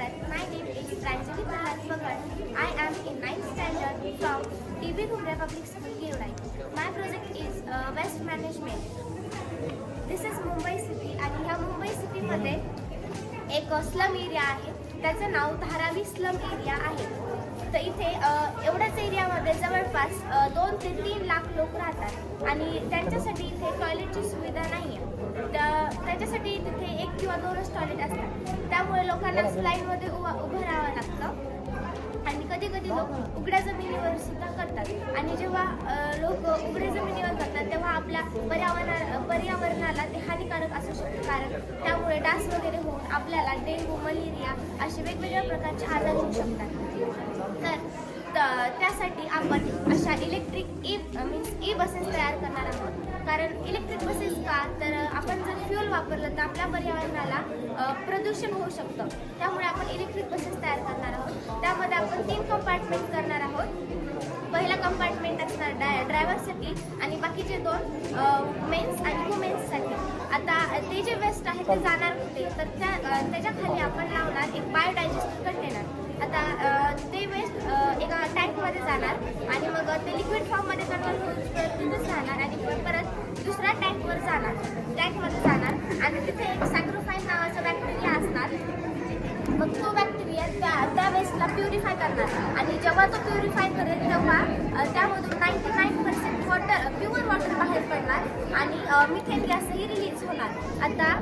sir. My name is Pranjali Bharat Bhagat. I am in 9th standard from TV Kumre Public School, Givrai. My project is uh, waste management. This is Mumbai city आणि ह्या मुंबई सिटीमध्ये is a area area. त्याचं नाव Dharavi slum area आहे तर इथे एवढ्याच एरियामध्ये जवळपास दोन ते तीन लाख लोक राहतात आणि त्यांच्यासाठी इथे टॉयलेटची सुविधा नाही आहे तर त्याच्यासाठी तिथे एक किंवा दोनच टॉयलेट असतात त्यामुळे लोकांना लाईनमध्ये उभा उभं राहावं लागतं. आणि कधी कधी लोक उघड्या जमिनीवर सुद्धा करतात. आणि जेव्हा लोक उघड्या जमिनीवर करतात तेव्हा आपल्या पर्यावरणा पर्यावरणाला ते हानिकारक असू शकते. कारण त्यामुळे डास वगैरे होऊन आपल्याला डेंग्यू मलेरिया असे वेगवेगळ्या प्रकारचे आजार होऊ शकतात. तर त- त्यासाठी आपण अशा electric e means e buses तयार करणार आहोत. कारण इलेक्ट्रिक बसेस का तर आपण जर फ्यूल वापरलं तर आपल्या पर्यावरणाला प्रदूषण होऊ शकतं. त्यामुळे आपण इलेक्ट्रिक बसेस तयार करणार आहोत. त्यामध्ये आपण तीन कंपार्टमेंट करणार आहोत. पहिला कंपार्टमेंट असणार डाय ड्रायव्हरसाठी आणि बाकीचे दोन मेन्स आणि वुमेन्ससाठी आता ते जे वेस्ट आहे ते जाणार होते तर त्या त्याच्याखाली आपण लावणार एक बायोडायजेस्ट कंटेनर आता ते वेस्ट एका टँकमध्ये जाणार आणि मग ते लिक्विड फॉर्ममध्ये कन्वर्ट होऊन तिथेच राहणार. त्या टँकवर जाणार. टँकमध्ये जाणार. आणि तिथे एक सॅक्रोफाईन नावाचा बॅक्टेरिया असणार. मग तो बॅक्टेरिया त्या त्या वेस्टला प्युरिफाय करणार. आणि जेव्हा तो प्युरिफाय करेल तेव्हा त्यामधून ninety nine percent water pure water बाहेर पडणार. आणि मिथेन गॅसही रिलीज होणार. आता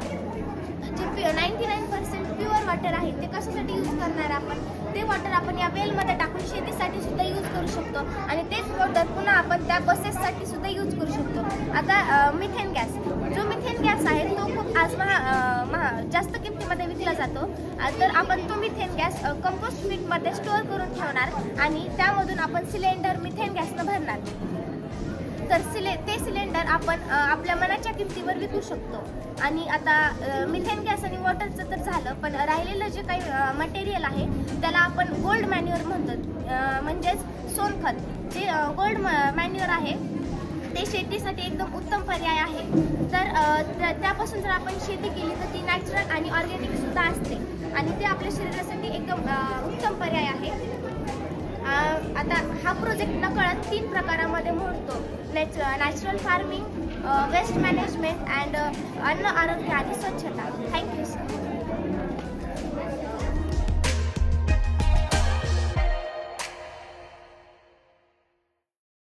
जे ninety nine percent pure water आहे ते कशासाठी यूज करणार आपण? ते वॉटर आपण या वेलमध्ये टाकून शेतीसाठी सुद्धा यूज करू शकतो. आणि तेच वॉटर पुन्हा आपण त्या बसेससाठी सुद्धा यूज करू शकतो. आता मिथेन गॅस जो मिथेन गॅस आहे तो खूप आज महा महा जास्त किमतीमध्ये विकला जातो. तर आपण तो मिथेन गॅस कंपोस्ट पीटमध्ये स्टोअर करून ठेवणार आणि त्यामधून आपण सिलेंडर मिथेन गॅसनं भरणार. तर सिले ते सिलेंडर आपण आपल्या मनाच्या किमतीवर विकू शकतो. आणि आता मिथेन गॅस आणि वॉटरचं तर झालं पण राहिलेलं जे काही मटेरियल आहे त्याला आपण गोल्ड मॅन्युअर म्हणतो म्हणजेच सोनखत. जे गोल्ड मॅन्युअर आहे ते शेतीसाठी एकदम उत्तम पर्याय आहे. तर त्यापासून जर आपण शेती केली तर ती नॅचरल आणि ऑर्गॅनिक सुद्धा असते. आणि ते आपल्या शरीरासाठी एकदम उत्तम पर्याय आहे. आता हा प्रोजेक्ट नकळत तीन प्रकारामध्ये मोडतो. नॅच natural farming waste management and अन्न आरोग्य आणि स्वच्छता. Thank you sir